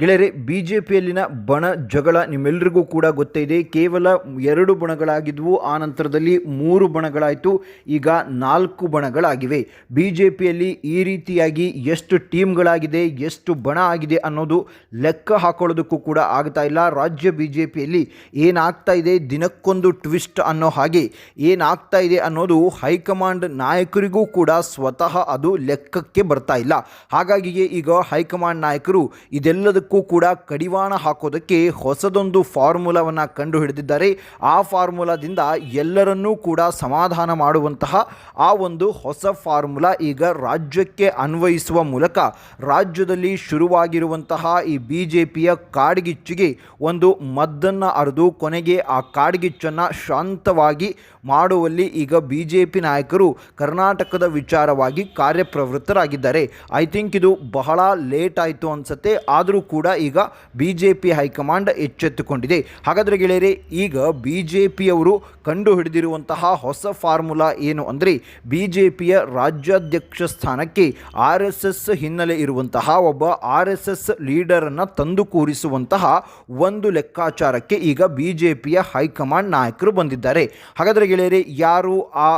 ಗೆಳೆಯರೆ B J ಪಿಯಲ್ಲಿನ ಬಣ ಜಗಳ ನಿಮ್ಮೆಲ್ಲರಿಗೂ ಕೂಡ ಗೊತ್ತೇ ಕೇವಲ ಎರಡು ಬಣಗಳಾಗಿದ್ವು, ಆ ನಂತರದಲ್ಲಿ ಮೂರು ಬಣಗಳಾಯಿತು, ಈಗ ನಾಲ್ಕು ಬಣಗಳಾಗಿವೆ. ಬಿ ಜೆ ಪಿಯಲ್ಲಿ ಈ ರೀತಿಯಾಗಿ ಎಷ್ಟು ಟೀಮ್ಗಳಾಗಿದೆ, ಎಷ್ಟು ಬಣ ಆಗಿದೆ ಅನ್ನೋದು ಲೆಕ್ಕ ಹಾಕೊಳ್ಳೋದಕ್ಕೂ ಕೂಡ ಆಗ್ತಾ ಇಲ್ಲ. ರಾಜ್ಯ ಬಿ ಜೆ ಪಿಯಲ್ಲಿ ಏನಾಗ್ತಾ ಇದೆ, ದಿನಕ್ಕೊಂದು ಟ್ವಿಸ್ಟ್ ಅನ್ನೋ ಹಾಗೆ ಏನಾಗ್ತಾ ಇದೆ ಅನ್ನೋದು ಹೈಕಮಾಂಡ್ ನಾಯಕರಿಗೂ ಕೂಡ ಸ್ವತಃ ಅದು ಲೆಕ್ಕಕ್ಕೆ ಬರ್ತಾ ಇಲ್ಲ. ಹಾಗಾಗಿಯೇ ಈಗ ಹೈಕಮಾಂಡ್ ನಾಯಕರು ಇದೆಲ್ಲದಕ್ಕೂ ಕೂಡ ಕಡಿವಾಣ ಹಾಕೋದಕ್ಕೆ ಹೊಸದೊಂದು ಫಾರ್ಮುಲಾವನ್ನು ಕಂಡು ಹಿಡಿದಿದ್ದಾರೆ ಆ ಫಾರ್ಮುಲಾದಿಂದ ಎಲ್ಲರನ್ನೂ ಕೂಡ ಸಮಾಧಾನ ಮಾಡುವಂತಹ ಆ ಒಂದು ಹೊಸ ಫಾರ್ಮುಲಾ ಈಗ ರಾಜ್ಯಕ್ಕೆ ಅನ್ವಯಿಸುವ ಮೂಲಕ ರಾಜ್ಯದಲ್ಲಿ ಶುರುವಾಗಿರುವಂತಹ ಈ ಬಿ ಜೆ ಪಿಯ ಕಾಡ್ಗಿಚ್ಚಿಗೆ ಒಂದು ಮದ್ದನ್ನು ಅರೆದು ಕೊನೆಗೆ ಆ ಕಾಡ್ಗಿಚ್ಚನ್ನು ಶಾಂತವಾಗಿ ಮಾಡುವಲ್ಲಿ ಈಗ ಬಿ ಜೆ ಪಿ ನಾಯಕರು ಕರ್ನಾಟಕದ ವಿಚಾರವಾಗಿ ಕಾರ್ಯಪ್ರವೃತ್ತರಾಗಿದ್ದಾರೆ. ಐ ಥಿಂಕ್ ಇದು ಬಹಳ ಲೇಟ್ ಆಯಿತು ಅನಿಸುತ್ತೆ. ಆದರೂ ಕೂಡ ಈಗ B J P high command ಎಚ್ಚೆತ್ತುಕೊಂಡಿದೆ. ಹಾಗಾದರೆ ಗೆಳೆಯರೆ, ಈಗ ಬಿ ಜೆ ಪಿಯವರು ಕಂಡು ಹಿಡಿದಿರುವಂತಹ ಹೊಸ ಫಾರ್ಮುಲಾ ಏನು ಅಂದರೆ ಬಿ ಜೆ ಪಿಯ ರಾಜ್ಯಾಧ್ಯಕ್ಷ ಸ್ಥಾನಕ್ಕೆ ಆರ್ ಎಸ್ ಎಸ್ ಹಿನ್ನೆಲೆ ಇರುವಂತಹ ಒಬ್ಬ ಆರ್ ಎಸ್ ಎಸ್ ಲೀಡರನ್ನು ತಂದು ಕೂರಿಸುವಂತಹ ಒಂದು ಲೆಕ್ಕಾಚಾರಕ್ಕೆ ಈಗ ಬಿ ಜೆ ಪಿಯ ಹೈಕಮಾಂಡ್ ನಾಯಕರು ಬಂದಿದ್ದಾರೆ. ಹಾಗಾದರೆ ಗೆಳೆಯರೆ, ಯಾರು ಆ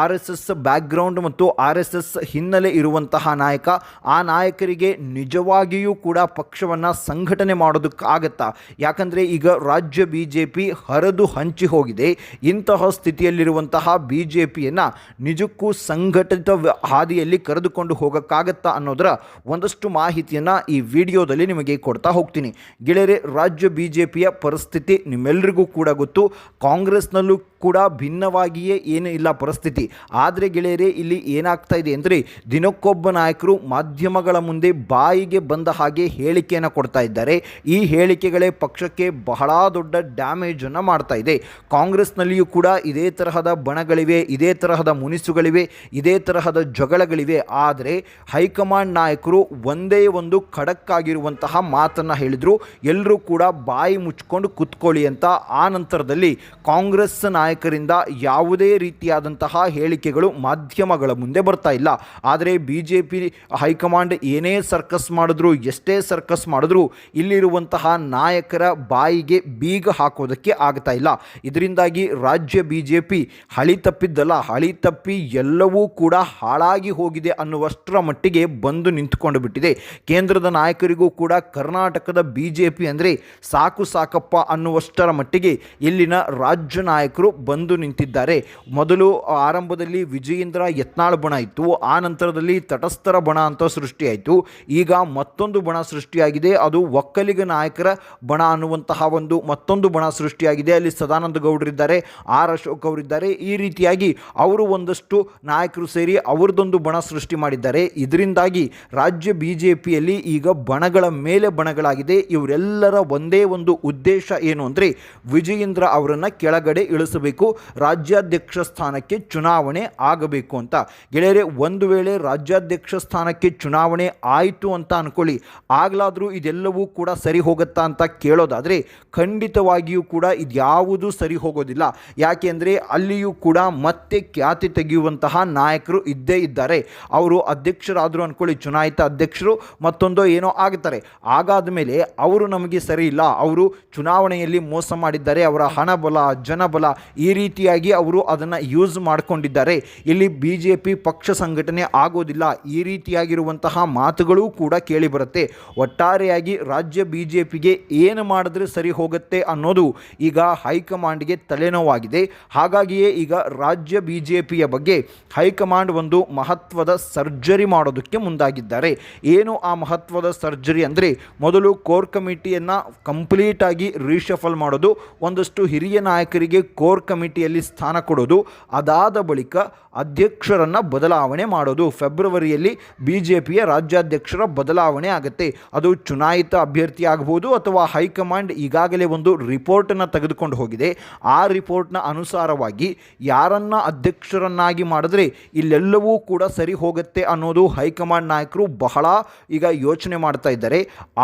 ಆರ್ ಎಸ್ ಎಸ್ ಬ್ಯಾಕ್ಗ್ರೌಂಡ್ ಮತ್ತು ಆರ್ ಎಸ್ ಎಸ್ ಹಿನ್ನೆಲೆ ಇರುವಂತಹ ನಾಯಕ, ಆ ನಾಯಕರಿಗೆ ನಿಜವಾಗಿಯೂ ಕೂಡ ಪಕ್ಷವನ್ನು ಸಂಘಟನೆ ಮಾಡೋದಕ್ಕಾಗತ್ತಾ? ಯಾಕಂದರೆ ಈಗ ರಾಜ್ಯ ಬಿ ಜೆ ಪಿ ಹರಿದು ಹಂಚಿ ಹೋಗಿದೆ. ಇಂತಹ ಸ್ಥಿತಿಯಲ್ಲಿರುವಂತಹ ಬಿ ಜೆ ಪಿಯನ್ನು ನಿಜಕ್ಕೂ ಸಂಘಟಿತ ಹಾದಿಯಲ್ಲಿ ಕರೆದುಕೊಂಡು ಹೋಗೋಕ್ಕಾಗತ್ತಾ ಅನ್ನೋದರ ಒಂದಷ್ಟು ಮಾಹಿತಿಯನ್ನು ಈ ವಿಡಿಯೋದಲ್ಲಿ ನಿಮಗೆ ಕೊಡ್ತಾ ಹೋಗ್ತೀನಿ. ಗೆಳೆಯರೆ, ರಾಜ್ಯ ಬಿ ಜೆ ಪಿಯ ಪರಿಸ್ಥಿತಿ ನಿಮ್ಮೆಲ್ಲರಿಗೂ ಕೂಡ ಗೊತ್ತು. ಕಾಂಗ್ರೆಸ್ನಲ್ಲೂ ಕೂಡ ಭಿನ್ನವಾಗಿಯೇ ಏನೂ ಇಲ್ಲ ಪರಿಸ್ಥಿತಿ. ಆದರೆ ಗೆಳೆಯರೇ, ಇಲ್ಲಿ ಏನಾಗ್ತಾ ಇದೆ ಅಂದರೆ ದಿನಕ್ಕೊಬ್ಬ ನಾಯಕರು ಮಾಧ್ಯಮಗಳ ಮುಂದೆ ಬಾಯಿಗೆ ಬಂದ ಹಾಗೆ ಹೇಳಿಕೆಯನ್ನು ಕೊಡ್ತಾ ಇದ್ದಾರೆ. ಈ ಹೇಳಿಕೆಗಳೇ ಪಕ್ಷಕ್ಕೆ ಬಹಳ ದೊಡ್ಡ ಡ್ಯಾಮೇಜನ್ನು ಮಾಡ್ತಾ ಇದೆ. ಕಾಂಗ್ರೆಸ್ನಲ್ಲಿಯೂ ಕೂಡ ಇದೇ ತರಹದ ಬಣಗಳಿವೆ, ಇದೇ ತರಹದ ಮುನಿಸುಗಳಿವೆ, ಇದೇ ತರಹದ ಜಗಳಗಳಿವೆ. ಆದರೆ ಹೈಕಮಾಂಡ್ ನಾಯಕರು ಒಂದೇ ಒಂದು ಖಡಕ್ಕಾಗಿರುವಂತಹ ಮಾತನ್ನು ಹೇಳಿದರು. ಎಲ್ಲರೂ ಕೂಡ ಬಾಯಿ ಮುಚ್ಕೊಂಡು ಕುತ್ಕೊಳ್ಳಿ ಅಂತ ಆ ನಂತರದಲ್ಲಿ ಕಾಂಗ್ರೆಸ್ ನಾಯಕರಿಂದ ಯಾವುದೇ ರೀತಿಯಾದಂತಹ ಹೇಳಿಕೆಗಳು ಮಾಧ್ಯಮಗಳ ಮುಂದೆ ಬರ್ತಾ ಇಲ್ಲ. ಆದರೆ B J P high command ಏನೇ ಸರ್ಕಸ್ ಮಾಡಿದ್ರು, ಎಷ್ಟೇ ಸರ್ಕಸ್ ಮಾಡಿದ್ರು, ಇಲ್ಲಿರುವಂತಹ ನಾಯಕರ ಬಾಯಿಗೆ ಬೀಗ ಹಾಕೋದಕ್ಕೆ ಆಗ್ತಾ ಇಲ್ಲ. ಇದರಿಂದಾಗಿ ರಾಜ್ಯ ಬಿ ಜೆ ಪಿ ಹಳಿ ತಪ್ಪಿದ್ದಲ್ಲ. ಹಳಿ ತಪ್ಪಿ ಎಲ್ಲವೂ ಕೂಡ ಹಾಳಾಗಿ ಹೋಗಿದೆ ಅನ್ನುವಷ್ಟರ ಮಟ್ಟಿಗೆ ಬಂದು ನಿಂತುಕೊಂಡು ಬಿಟ್ಟಿದೆ. ಕೇಂದ್ರದ ನಾಯಕರಿಗೂ ಕೂಡ ಕರ್ನಾಟಕದ ಬಿ ಜೆ ಪಿ ಅಂದರೆ ಸಾಕು ಸಾಕಪ್ಪ ಅನ್ನುವಷ್ಟರ ಮಟ್ಟಿಗೆ ಇಲ್ಲಿನ ರಾಜ್ಯ ನಾಯಕರು ಬಂದು ನಿಂತಿದ್ದಾರೆ. ಮೊದಲು ಆರಂಭದಲ್ಲಿ ವಿಜಯೇಂದ್ರ ಯತ್ನಾಳ್ ಬಣ ಇತ್ತು. ಆ ನಂತರದಲ್ಲಿ ತಟಸ್ಥರ ಬಣ ಅಂತ ಸೃಷ್ಟಿಯಾಯಿತು. ಈಗ ಮತ್ತೊಂದು ಬಣ ಸೃಷ್ಟಿಯಾಗಿದೆ. ಅದು ಒಕ್ಕಲಿಗ ನಾಯಕರ ಬಣ ಅನ್ನುವಂತಹ ಒಂದು ಮತ್ತೊಂದು ಬಣ ಸೃಷ್ಟಿಯಾಗಿದೆ. ಅಲ್ಲಿ ಸದಾನಂದ ಗೌಡರಿದ್ದಾರೆ ಆರ್ ಅಶೋಕ್ ಅವರಿದ್ದಾರೆ ಈ ರೀತಿಯಾಗಿ ಅವರು ಒಂದಷ್ಟು ನಾಯಕರು ಸೇರಿ ಅವರದೊಂದು ಬಣ ಸೃಷ್ಟಿ ಮಾಡಿದ್ದಾರೆ. ಇದರಿಂದಾಗಿ ರಾಜ್ಯ ಬಿ ಜೆ ಪಿಯಲ್ಲಿ ಈಗ ಬಣಗಳ ಮೇಲೆ ಬಣಗಳಾಗಿದೆ. ಇವರೆಲ್ಲರ ಒಂದೇ ಒಂದು ಉದ್ದೇಶ ಏನು ಅಂದರೆ ವಿಜಯೇಂದ್ರ ಅವರನ್ನು ಕೆಳಗಡೆ ಇಳಿಸಬೇಕು. ರಾಜ್ಯಾಧ್ಯಕ್ಷ ಸ್ಥಾನಕ್ಕೆ ಚುನಾವಣೆ ಆಗಬೇಕು ಅಂತ. ಗೆಳೆಯರೆ, ಒಂದು ವೇಳೆ ರಾಜ್ಯಾಧ್ಯಕ್ಷ ಸ್ಥಾನಕ್ಕೆ ಚುನಾವಣೆ ಆಯಿತು ಅಂತ ಅಂದ್ಕೊಳ್ಳಿ ಆಗಲಾದರೂ ಇದೆಲ್ಲವೂ ಕೂಡ ಸರಿ ಹೋಗುತ್ತಾ ಅಂತ ಕೇಳೋದಾದರೆ ಖಂಡಿತವಾಗಿಯೂ ಕೂಡ ಇದ್ಯಾವುದೂ ಸರಿ ಹೋಗೋದಿಲ್ಲ. ಯಾಕೆಂದರೆ ಅಲ್ಲಿಯೂ ಕೂಡ ಮತ್ತೆ ಖ್ಯಾತಿ ತೆಗೆಯುವಂತಹ ನಾಯಕರು ಇದ್ದೇ ಇದ್ದಾರೆ. ಅವರು ಅಧ್ಯಕ್ಷರಾದರೂ ಅಂದ್ಕೊಳ್ಳಿ ಚುನಾಯಿತ ಅಧ್ಯಕ್ಷರು ಮತ್ತೊಂದು ಏನೋ ಆಗ್ತಾರೆ. ಆಗಾದ ಮೇಲೆ ಅವರು ನಮಗೆ ಸರಿ ಇಲ್ಲ. ಅವರು ಚುನಾವಣೆಯಲ್ಲಿ ಮೋಸ ಮಾಡಿದ್ದಾರೆ. ಅವರ ಹಣಬಲ, ಜನಬಲ ಈ ರೀತಿಯಾಗಿ ಅವರು ಅದನ್ನು ಯೂಸ್ ಮಾಡಿಕೊಂಡಿದ್ದಾರೆ. ಇಲ್ಲಿ ಬಿ ಜೆ ಪಿ ಪಕ್ಷ ಸಂಘಟನೆ ಆಗೋದಿಲ್ಲ. ಈ ರೀತಿಯಾಗಿರುವಂತಹ ಮಾತುಗಳೂ ಕೂಡ ಕೇಳಿಬರುತ್ತೆ ಒಟ್ಟಾರೆಯಾಗಿ ರಾಜ್ಯ ಬಿ ಜೆ ಪಿಗೆ ಏನು ಮಾಡಿದ್ರೆ ಸರಿ ಹೋಗುತ್ತೆ ಅನ್ನೋದು ಈಗ ಹೈಕಮಾಂಡ್ಗೆ ತಲೆನೋವಾಗಿದೆ. ಹಾಗಾಗಿಯೇ ಈಗ ರಾಜ್ಯ ಬಿ ಜೆ ಪಿಯ ಬಗ್ಗೆ ಹೈಕಮಾಂಡ್ ಒಂದು ಮಹತ್ವದ ಸರ್ಜರಿ ಮಾಡೋದಕ್ಕೆ ಮುಂದಾಗಿದ್ದಾರೆ. ಏನು ಆ ಮಹತ್ವದ ಸರ್ಜರಿ ಅಂದರೆ ಮೊದಲು ಕೋರ್ ಕಮಿಟಿಯನ್ನು ಕಂಪ್ಲೀಟಾಗಿ ರೀಶಫಲ್ ಮಾಡೋದು. ಒಂದಷ್ಟು ಹಿರಿಯ ನಾಯಕರಿಗೆ ಕೋರ್ ಕಮಿಟಿಯಲ್ಲಿ ಸ್ಥಾನ ಕೊಡೋದು, ಅದಾದ ಬಳಿಕ ಅಧ್ಯಕ್ಷರನ್ನು ಬದಲಾವಣೆ ಮಾಡೋದು. ಫೆಬ್ರವರಿಯಲ್ಲಿ ಬಿ ಜೆ ಪಿಯ ರಾಜ್ಯಾಧ್ಯಕ್ಷರ ಬದಲಾವಣೆ ಆಗುತ್ತೆ. ಅದು ಚುನಾಯಿತ ಅಭ್ಯರ್ಥಿ ಆಗಬಹುದು ಅಥವಾ ಹೈಕಮಾಂಡ್ ಈಗಾಗಲೇ ಒಂದು ರಿಪೋರ್ಟನ್ನು ತೆಗೆದುಕೊಂಡು ಹೋಗಿದೆ. ಆ ರಿಪೋರ್ಟ್ನ ಅನುಸಾರವಾಗಿ ಯಾರನ್ನ ಅಧ್ಯಕ್ಷರನ್ನಾಗಿ ಮಾಡಿದ್ರೆ ಇಲ್ಲೆಲ್ಲವೂ ಕೂಡ ಸರಿ ಹೋಗುತ್ತೆ ಅನ್ನೋದು ಹೈಕಮಾಂಡ್ ನಾಯಕರು ಬಹಳ ಈಗ ಯೋಚನೆ ಮಾಡ್ತಾ ಇದ್ದಾರೆ.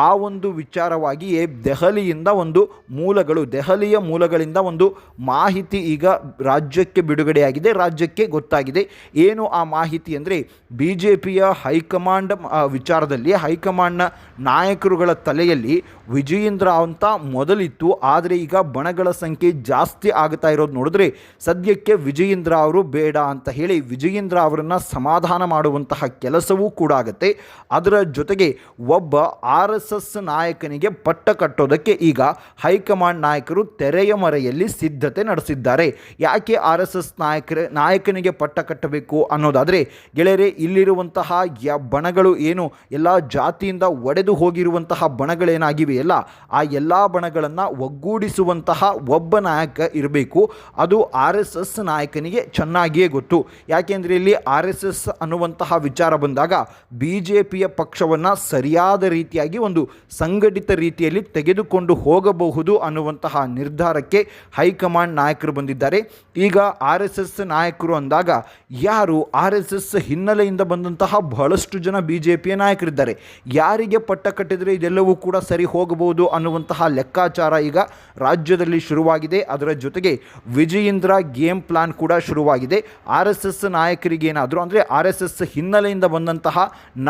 ಆ ಒಂದು ವಿಚಾರವಾಗಿಯೇ ದೆಹಲಿಯಿಂದ ಒಂದು ಮೂಲಗಳು, ದೆಹಲಿಯ ಮೂಲಗಳಿಂದ ಒಂದು ಮಾಹಿತಿ ಮಾಹಿತಿ ಈಗ ರಾಜ್ಯಕ್ಕೆ ಬಿಡುಗಡೆಯಾಗಿದೆ, ರಾಜ್ಯಕ್ಕೆ ಗೊತ್ತಾಗಿದೆ. ಏನು ಆ ಮಾಹಿತಿ ಅಂದರೆ ಬಿ ಜೆ ಪಿಯ ಹೈಕಮಾಂಡ್ ವಿಚಾರದಲ್ಲಿ ಹೈಕಮಾಂಡ್ನ ನಾಯಕರುಗಳ ತಲೆಯಲ್ಲಿ ವಿಜಯೇಂದ್ರ ಅಂತ ಮೊದಲಿತ್ತು. ಆದರೆ ಈಗ ಬಣಗಳ ಸಂಖ್ಯೆ ಜಾಸ್ತಿ ಆಗ್ತಾ ಇರೋದು ನೋಡಿದ್ರೆ ಸದ್ಯಕ್ಕೆ ವಿಜಯೇಂದ್ರ ಅವರು ಬೇಡ ಅಂತ ಹೇಳಿ ವಿಜಯೇಂದ್ರ ಅವರನ್ನು ಸಮಾಧಾನ ಮಾಡುವಂತಹ ಕೆಲಸವೂ ಕೂಡ ಆಗುತ್ತೆ. ಅದರ ಜೊತೆಗೆ ಒಬ್ಬ ಆರ್ ಎಸ್ ಎಸ್ ನಾಯಕನಿಗೆ ಪಟ್ಟ ಕಟ್ಟೋದಕ್ಕೆ ಈಗ ಹೈಕಮಾಂಡ್ ನಾಯಕರು ತೆರೆಯ ಮರೆಯಲ್ಲಿ ಸಿದ್ಧತೆ ನಡೆಸಿದ್ದಾರೆ. ಯಾಕೆ ಆರ್ ಎಸ್ ಎಸ್ ನಾಯಕರ, ನಾಯಕನಿಗೆ ಪಟ್ಟ ಕಟ್ಟಬೇಕು ಅನ್ನೋದಾದರೆ, ಗೆಳೆಯರೆ, ಇಲ್ಲಿರುವಂತಹ ಯ ಬಣಗಳು ಏನು? ಎಲ್ಲ ಜಾತಿಯಿಂದ ಒಡೆದು ಹೋಗಿರುವಂತಹ ಬಣಗಳೇನಾಗಿವೆಯಲ್ಲ ಆ ಎಲ್ಲ ಬಣಗಳನ್ನು ಒಗ್ಗೂಡಿಸುವಂತಹ ಒಬ್ಬ ನಾಯಕ ಇರಬೇಕು. ಅದು ಆರ್ ಎಸ್ ಎಸ್ ನಾಯಕನಿಗೆ ಚೆನ್ನಾಗಿಯೇ ಗೊತ್ತು. ಯಾಕೆಂದರೆ ಇಲ್ಲಿ ಆರ್ ಎಸ್ ಎಸ್ ಅನ್ನುವಂತಹ ವಿಚಾರ ಬಂದಾಗ ಬಿ ಜೆ ಪಿಯ ಪಕ್ಷವನ್ನು ಸರಿಯಾದ ರೀತಿಯಾಗಿ ಒಂದು ಸಂಘಟಿತ ರೀತಿಯಲ್ಲಿ ತೆಗೆದುಕೊಂಡು ಹೋಗಬಹುದು ಅನ್ನುವಂತಹ ನಿರ್ಧಾರಕ್ಕೆ ಹೈಕಮಾಂಡ್ ನಾಯಕರು ಬಂದಿದ್ದಾರೆ. ಈಗ ಆರ್ ಎಸ್ ಎಸ್ ನಾಯಕರು ಅಂದಾಗ ಯಾರು ಆರ್ ಎಸ್ ಎಸ್ ಹಿನ್ನೆಲೆಯಿಂದ ಬಂದಂತಹ ಬಹಳಷ್ಟು ಜನ ಬಿ ಜೆ ಪಿಯ ನಾಯಕರಿದ್ದಾರೆ. ಯಾರಿಗೆ ಪಟ್ಟ ಕಟ್ಟಿದರೆ ಇದೆಲ್ಲವೂ ಕೂಡ ಸರಿ ಹೋಗಬಹುದು ಅನ್ನುವಂತಹ ಲೆಕ್ಕಾಚಾರ ಈಗ ರಾಜ್ಯದಲ್ಲಿ ಶುರುವಾಗಿದೆ. ಅದರ ಜೊತೆಗೆ ವಿಜಯೇಂದ್ರ ಗೇಮ್ ಪ್ಲಾನ್ ಕೂಡ ಶುರುವಾಗಿದೆ. ಆರ್ ಎಸ್ ಎಸ್ ನಾಯಕರಿಗೇನಾದರೂ ಅಂದರೆ ಆರ್ ಎಸ್ ಎಸ್ ಹಿನ್ನೆಲೆಯಿಂದ ಬಂದಂತಹ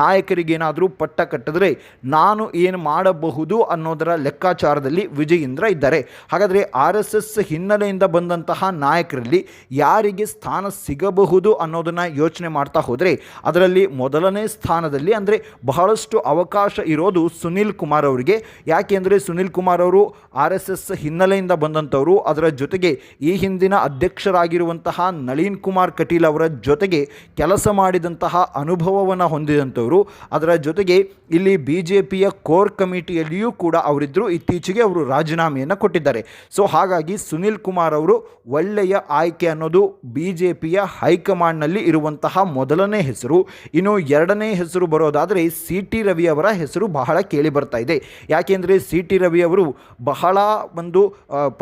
ನಾಯಕರಿಗೇನಾದರೂ ಪಟ್ಟ ಕಟ್ಟಿದ್ರೆ ನಾನು ಏನು ಮಾಡಬಹುದು ಅನ್ನೋದರ ಲೆಕ್ಕಾಚಾರದಲ್ಲಿ ವಿಜಯೇಂದ್ರ ಇದ್ದಾರೆ. ಹಾಗಾದರೆ ಆರ್ ಎಸ್ ಎಸ್ ಹಿನ್ನೆಲೆಯಿಂದ ಬಂದಂತಹ ನಾಯಕರಲ್ಲಿ ಯಾರಿಗೆ ಸ್ಥಾನ ಸಿಗಬಹುದು ಅನ್ನೋದನ್ನು ಯೋಚನೆ ಮಾಡ್ತಾ ಹೋದರೆ ಅದರಲ್ಲಿ ಮೊದಲನೇ ಸ್ಥಾನದಲ್ಲಿ ಅಂದರೆ ಬಹಳಷ್ಟು ಅವಕಾಶ ಇರೋದು ಸುನಿಲ್ ಕುಮಾರ್ ಅವರಿಗೆ. ಯಾಕೆಂದರೆ ಸುನಿಲ್ ಕುಮಾರ್ ಅವರು ಆರ್ ಎಸ್ ಎಸ್ ಹಿನ್ನೆಲೆಯಿಂದ ಬಂದಂಥವರು. ಅದರ ಜೊತೆಗೆ ಈ ಹಿಂದಿನ ಅಧ್ಯಕ್ಷರಾಗಿರುವಂತಹ ನಳೀನ್ ಕುಮಾರ್ ಕಟೀಲ್ ಅವರ ಜೊತೆಗೆ ಕೆಲಸ ಮಾಡಿದಂತಹ ಅನುಭವವನ್ನು ಹೊಂದಿದಂಥವರು. ಅದರ ಜೊತೆಗೆ ಇಲ್ಲಿ ಬಿ ಜೆ ಪಿಯ ಕೋರ್ ಕಮಿಟಿಯಲ್ಲಿಯೂ ಕೂಡ ಅವರಿದ್ದರು ಇತ್ತೀಚೆಗೆ ಅವರು ರಾಜೀನಾಮೆಯನ್ನು ಕೊಟ್ಟಿದ್ದಾರೆ. ಸೊ ಹಾಗಾಗಿ ಸುನಿಲ್ ಕುಮಾರ್ ಅವರು ಒಳ್ಳೆಯ ಆಯ್ಕೆ ಅನ್ನೋದು ಬಿ ಜೆ ಪಿಯ ಹೈಕಮಾಂಡ್ನಲ್ಲಿ ಇರುವಂತಹ ಮೊದಲನೇ ಹೆಸರು. ಇನ್ನು ಎರಡನೇ ಹೆಸರು ಬರೋದಾದರೆ ಸಿ ಟಿ ರವಿ ಅವರ ಹೆಸರು ಬಹಳ ಕೇಳಿ ಬರ್ತಾ ಇದೆ. ಯಾಕೆಂದರೆ ಸಿ ಟಿ ರವಿ ಅವರು ಬಹಳ ಒಂದು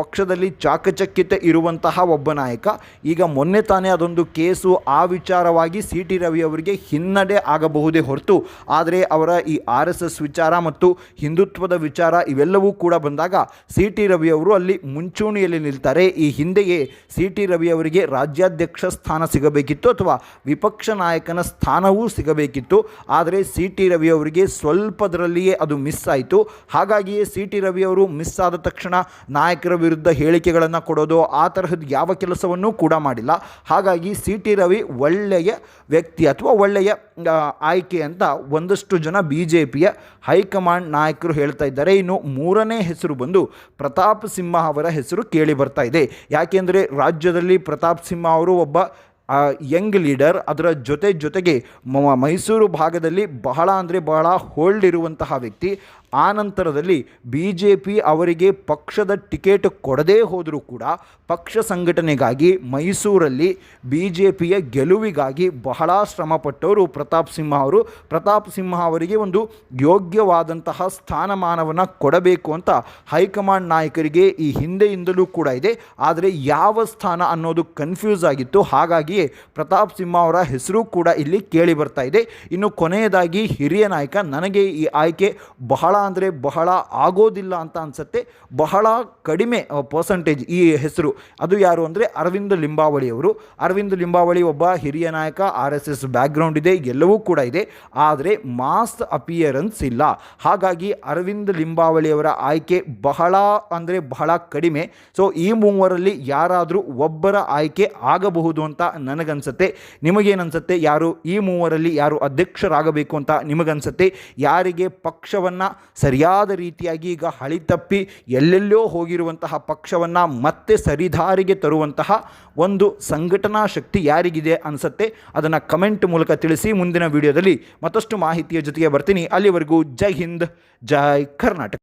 ಪಕ್ಷದಲ್ಲಿ ಚಾಕಚಕ್ಯತೆ ಇರುವಂತಹ ಒಬ್ಬ ನಾಯಕ. ಈಗ ಮೊನ್ನೆ ತಾನೇ ಅದೊಂದು ಕೇಸು ಆ ವಿಚಾರವಾಗಿ ಸಿ ಟಿ ರವಿ ಅವರಿಗೆ ಹಿನ್ನಡೆ ಆಗಬಹುದೇ ಹೊರತು, ಆದರೆ ಅವರ ಈ ಆರ್ ಎಸ್ ಎಸ್ ವಿಚಾರ ಮತ್ತು ಹಿಂದುತ್ವದ ವಿಚಾರ ಇವೆಲ್ಲವೂ ಕೂಡ ಬಂದಾಗ ಸಿ ಟಿ ರವಿ ಅವರು ಅಲ್ಲಿ ಮುಂಚೂಣಿಯಲ್ಲಿ ನಿಲ್ತಾರೆ. ಈ ಹಿಂದೆಯೇ ಸಿ ಟಿ ರವಿ ಅವರಿಗೆ ರಾಜ್ಯಾಧ್ಯಕ್ಷ ಸ್ಥಾನ ಸಿಗಬೇಕಿತ್ತು ಅಥವಾ ವಿಪಕ್ಷ ನಾಯಕನ ಸ್ಥಾನವೂ ಸಿಗಬೇಕಿತ್ತು. ಆದರೆ ಸಿ ಟಿ ರವಿ ಅವರಿಗೆ ಸ್ವಲ್ಪದರಲ್ಲಿಯೇ ಅದು ಮಿಸ್ ಆಯಿತು. ಹಾಗಾಗಿಯೇ ಸಿ ಟಿ ರವಿ ಅವರು ಮಿಸ್ ಆದ ತಕ್ಷಣ ನಾಯಕರ ವಿರುದ್ಧ ಹೇಳಿಕೆಗಳನ್ನು ಕೊಡೋದು ಆ ತರಹದ ಯಾವ ಕೆಲಸವನ್ನೂ ಕೂಡ ಮಾಡಿಲ್ಲ. ಹಾಗಾಗಿ ಸಿ ಟಿ ರವಿ ಒಳ್ಳೆಯ ವ್ಯಕ್ತಿ ಅಥವಾ ಒಳ್ಳೆಯ ಆಯ್ಕೆ ಅಂತ ಒಂದಷ್ಟು ಜನ ಬಿ ಜೆ ಪಿಯ ಹೈಕಮಾಂಡ್ ನಾಯಕರು ಹೇಳ್ತಾ ಇದ್ದಾರೆ. ಇನ್ನು ಮೂರನೇ ಹೆಸರು ಬಂದು ಪ್ರತಾಪ್ ಸಿಂಹ ಅವರ ಹೆಸರು ಕೇಳಿ ಬರ್ತಾ ಇದೆ. ಯಾಕೆಂದರೆ ರಾಜ್ಯದಲ್ಲಿ ಪ್ರತಾಪ್ ಸಿಂಹ ಅವರು ಒಬ್ಬ ಯಂಗ್ ಲೀಡರ್ ಅದರ ಜೊತೆ ಜೊತೆಗೆ ಮೈಸೂರು ಭಾಗದಲ್ಲಿ ಬಹಳ ಅಂದರೆ ಬಹಳ ಹೋಲ್ಡ್ ಇರುವಂತಹ ವ್ಯಕ್ತಿ. ಆ ನಂತರದಲ್ಲಿ ಬಿ ಜೆ ಪಿ ಅವರಿಗೆ ಪಕ್ಷದ ಟಿಕೆಟ್ ಕೊಡದೇ ಹೋದರೂ ಕೂಡ ಪಕ್ಷ ಸಂಘಟನೆಗಾಗಿ ಮೈಸೂರಲ್ಲಿ ಬಿ ಜೆ ಪಿಯ ಗೆಲುವಿಗಾಗಿ ಬಹಳ ಶ್ರಮಪಟ್ಟವರು ಪ್ರತಾಪ್ ಸಿಂಹ ಅವರು. ಪ್ರತಾಪ್ ಸಿಂಹ ಅವರಿಗೆ ಒಂದು ಯೋಗ್ಯವಾದಂತಹ ಸ್ಥಾನಮಾನವನ್ನು ಕೊಡಬೇಕು ಅಂತ ಹೈಕಮಾಂಡ್ ನಾಯಕರಿಗೆ ಈ ಹಿಂದೆಯಿಂದಲೂ ಕೂಡ ಇದೆ. ಆದರೆ ಯಾವ ಸ್ಥಾನ ಅನ್ನೋದು ಕನ್ಫ್ಯೂಸ್ ಆಗಿತ್ತು. ಹಾಗಾಗಿಯೇ ಪ್ರತಾಪ್ ಸಿಂಹ ಅವರ ಹೆಸರು ಕೂಡ ಇಲ್ಲಿ ಕೇಳಿ ಬರ್ತಾ ಇದೆ. ಇನ್ನು ಕೊನೆಯದಾಗಿ ಹಿರಿಯ ನಾಯಕ ನನಗೆ ಈ ಆಯ್ಕೆ ಬಹಳ ಅಂದರೆ ಬಹಳ ಆಗೋದಿಲ್ಲ ಅಂತ ಅನಿಸುತ್ತೆ. ಬಹಳ ಕಡಿಮೆ ಪರ್ಸಂಟೇಜ್ ಈ ಹೆಸರು. ಅದು ಯಾರು ಅಂದರೆ ಅರವಿಂದ್ ಲಿಂಬಾವಳಿ ಅವರು. ಅರವಿಂದ್ ಲಿಂಬಾವಳಿ ಒಬ್ಬ ಹಿರಿಯ ನಾಯಕ, ಆರ್ ಎಸ್ ಎಸ್ ಬ್ಯಾಕ್ಗ್ರೌಂಡ್ ಇದೆ, ಎಲ್ಲವೂ ಕೂಡ ಇದೆ. ಆದರೆ ಮಾಸ್ ಅಪಿಯರೆನ್ಸ್ ಇಲ್ಲ. ಹಾಗಾಗಿ ಅರವಿಂದ್ ಲಿಂಬಾವಳಿಯವರ ಆಯ್ಕೆ ಬಹಳ ಅಂದರೆ ಬಹಳ ಕಡಿಮೆ. ಸೊ ಈ ಮೂವರಲ್ಲಿ ಯಾರಾದರೂ ಒಬ್ಬರ ಆಯ್ಕೆ ಆಗಬಹುದು ಅಂತ ನನಗನ್ಸುತ್ತೆ. ನಿಮಗೇನನ್ಸುತ್ತೆ? ಯಾರು ಈ ಮೂವರಲ್ಲಿ ಯಾರು ಅಧ್ಯಕ್ಷರಾಗಬೇಕು ಅಂತ ನಿಮಗನ್ಸುತ್ತೆ. ಯಾರಿಗೆ ಪಕ್ಷವನ್ನು ಸರಿಯಾದ ರೀತಿಯಾಗಿ ಈಗ ಹಳಿ ತಪ್ಪಿ ಎಲ್ಲೆಲ್ಲೋ ಹೋಗಿರುವಂತಹ ಪಕ್ಷವನ್ನು ಮತ್ತೆ ಸರಿದಾರಿಗೆ ತರುವಂತಹ ಒಂದು ಸಂಘಟನಾ ಶಕ್ತಿ ಯಾರಿಗಿದೆ ಅನಿಸುತ್ತೆ ಅದನ್ನು ಕಮೆಂಟ್ ಮೂಲಕ ತಿಳಿಸಿ. ಮುಂದಿನ ವಿಡಿಯೋದಲ್ಲಿ ಮತ್ತಷ್ಟು ಮಾಹಿತಿಯ ಜೊತೆಗೆ ಬರ್ತೀನಿ. ಅಲ್ಲಿವರೆಗೂ ಜೈ ಹಿಂದ್, ಜೈ ಕರ್ನಾಟಕ.